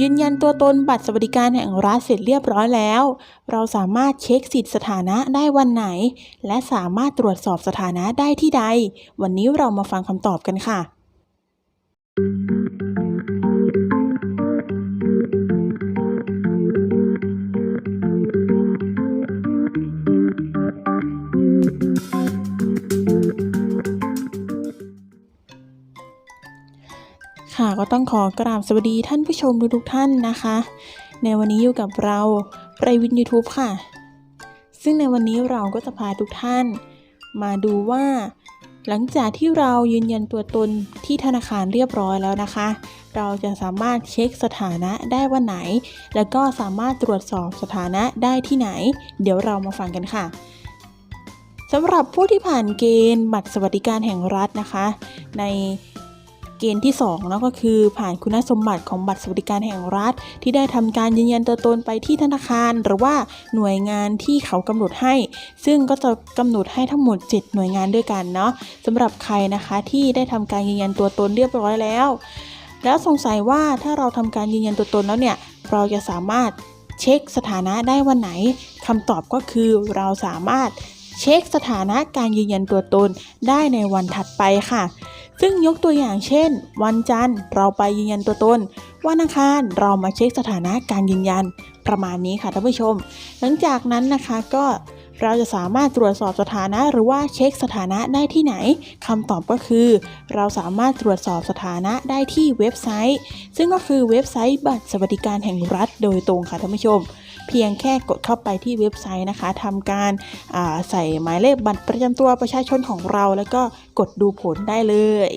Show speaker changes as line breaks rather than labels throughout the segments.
ยืนยันตัวตนบัตรสวัสดิการแห่งรัฐเสร็จเรียบร้อยแล้ว เราสามารถเช็คสิทธิสถานะได้วันไหน และสามารถตรวจสอบสถานะได้ที่ใด วันนี้เรามาฟังคำตอบกันค่ะ ค่ะ ก็ต้องขอกราบสวัสดีท่านผู้ชมทุกท่านนะคะ ในวันนี้อยู่กับเราไปวิน YouTube ค่ะ ซึ่งในวันนี้เราก็จะพาทุกท่าน มาดูว่า หลังจากที่เรายืนยันตัวตนที่ธนาคารเรียบร้อยแล้วนะคะ เราจะสามารถเช็คสถานะได้วันไหน แล้วก็สามารถตรวจสอบสถานะได้ที่ไหน เดี๋ยวเรามาฟังกันค่ะสำหรับผู้ที่ผ่านเกณฑ์บัตรสวัสดิการแห่งรัฐนะคะ ใน เกณฑ์ที่2เนาะก็คือผ่านคุณสมบัติของบัตรสวัสดิการแห่งรัฐ ที่ได้ทำการยืนยันตัวตนไปที่ธนาคาร หรือว่าหน่วยงานที่เขากำหนดให้ ซึ่งก็จะกำหนดให้ทั้งหมด 7 หน่วยงานด้วยกันเนาะสำหรับใครนะคะที่ได้ทำการยืนยันตัวตนเรียบร้อยแล้ว แล้วสงสัยว่าถ้าเราทำการยืนยันตัวตนแล้วเนี่ยเราจะสามารถเช็คสถานะได้วันไหนคำตอบก็คือเราสามารถเช็คสถานะการยืนยันตัวตนได้ในวันถัดไปค่ะ ซึ่งยกตัวอย่างเช่น วันจันทร์เราไปยืนยันตัวตน วันอังคารเรามาเช็คสถานะการยืนยันประมาณนี้ค่ะท่านผู้ชม หลังจากนั้นนะคะก็เราจะสามารถตรวจสอบสถานะหรือว่าเช็คสถานะได้ที่ไหนคำตอบก็คือ เราสามารถตรวจสอบสถานะได้ที่เว็บไซต์ ซึ่งก็คือเว็บไซต์บัตรสวัสดิการแห่งรัฐโดยตรงค่ะท่านผู้ชม เพียงแค่กดเข้าไปที่เว็บไซต์นะคะทำการาใส่หมายเลขบัตรประจำตัวประชาชนของเรา แล้วก็กดดูผลได้เลย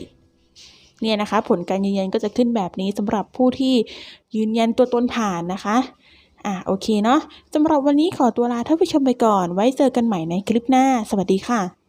เนี่ยนะคะ ผลการยืนยันก็จะขึ้นแบบนี้สำหรับผู้ที่ยืนยันตัวตนผ่านนะคะอะโอเคเนาะสำหรับวันนี้ขอตัวลาท่านผู้ชมไปก่อน ไว้เจอกันใหม่ในคลิปหน้า สวัสดีค่ะ